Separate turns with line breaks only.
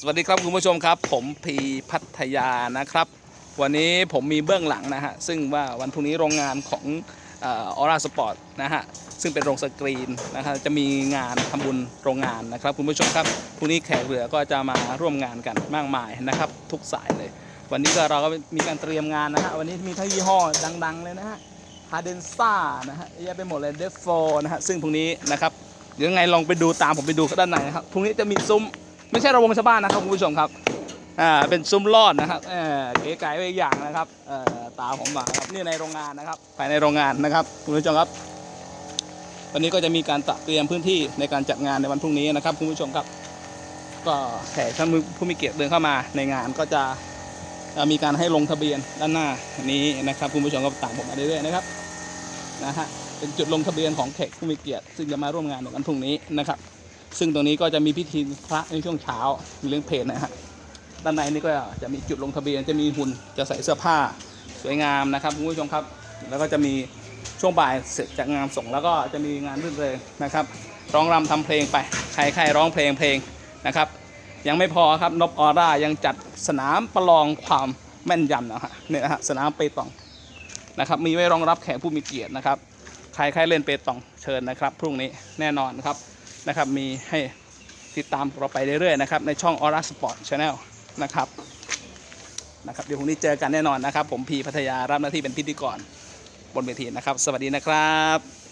สวัสดีครับคุณผู้ชมครับ ผมพีพัทยานะครับ วันนี้ผมมีเบื้องหลังนะฮะซึ่งว่าวันพรุ่งนี้โรงงานของออร่าสปอร์ตนะฮะซึ่งเป็นโรงสกรีนนะฮะจะมีงานทำบุญโรงงานนะครับ คุณผู้ชมครับพรุ่งนี้แขกเรือก็จะมาร่วมงานกันมากมายนะครับ ทุกสายเลย วันนี้ก็เราก็มีการเตรียมงานนะฮะวันนี้มีทั้งยี่ห้อดัง ๆ เลยนะฮะฮาเดนซ่านะฮะเยอะไปหมดเลยเดฟโฟนะฮะซึ่งพรุ่งนี้นะครับยวยังไงลองไปดูตามผมไปดูด้านในนะครับพรุ่งนี้จะมีซุ้ม ไม่ใช่ระวงชาวบ้านนะครับคุณผู้ชมครับอ่าเป็นซุ้มลอดนะครับเออเก๋ไก๋ไปอีกอย่างนะครับเอ่อตาผมมาครับนี่ในโรงงานนะครับภายในโรงงานนะครับคุณผู้ชมครับวันนี้ก็จะมีการตระเตรียมพื้นที่ในการจัดงานในวันพรุ่งนี้นะครับคุณผู้ชมครับ ก็แขกท่านผู้มีเกียรติเดินเข้ามาในงานก็จะมีการให้ลงทะเบียนด้านหน้านี้นะครับคุณผู้ชมก็ตามผมมาเรื่อยๆนะครับนะฮะเป็นจุดลงทะเบียนของแขกผู้มีเกียรติซึ่งจะมาร่วมงานในวันพรุ่งนี้นะครับ ซึ่งตรงนี้ก็จะมีพิธีพระในช่วงเช้ามีเรื่องเพลนะฮะด้านในนี่ก็จะมีจุดลงทะเบียนจะมีหุ่นจะใส่เสื้อผ้าสวยงามนะครับคุณผู้ชมครับ แล้วก็จะมีช่วงบ่ายเสร็จจากงานส่งแล้วก็จะมีงานรื่นเริงนะครับ ร้องรำทำเพลงไปใครใครร้องเพลงเพลงนะครับ ยังไม่พอครับนบออร่ายังจัดสนามประลองความแม่นยำนะฮะเนี่ยนะฮะสนามเปตองนะครับมีไว้รองรับแขกผู้มีเกียรตินะครับ ใครใครเล่นเปตองเชิญนะครับ พรุ่งนี้แน่นอนครับ นะครับมีให้ติดตามเราไปเรื่อยๆนะครับในช่อง Aura Sport Channel นะครับนะครับเดี๋ยวพรุ่งนี้เจอกันแน่นอนนะครับ ผมพีพัทยารับหน้าที่เป็นพิธีกรบนเวทีนะครับ สวัสดีนะครับ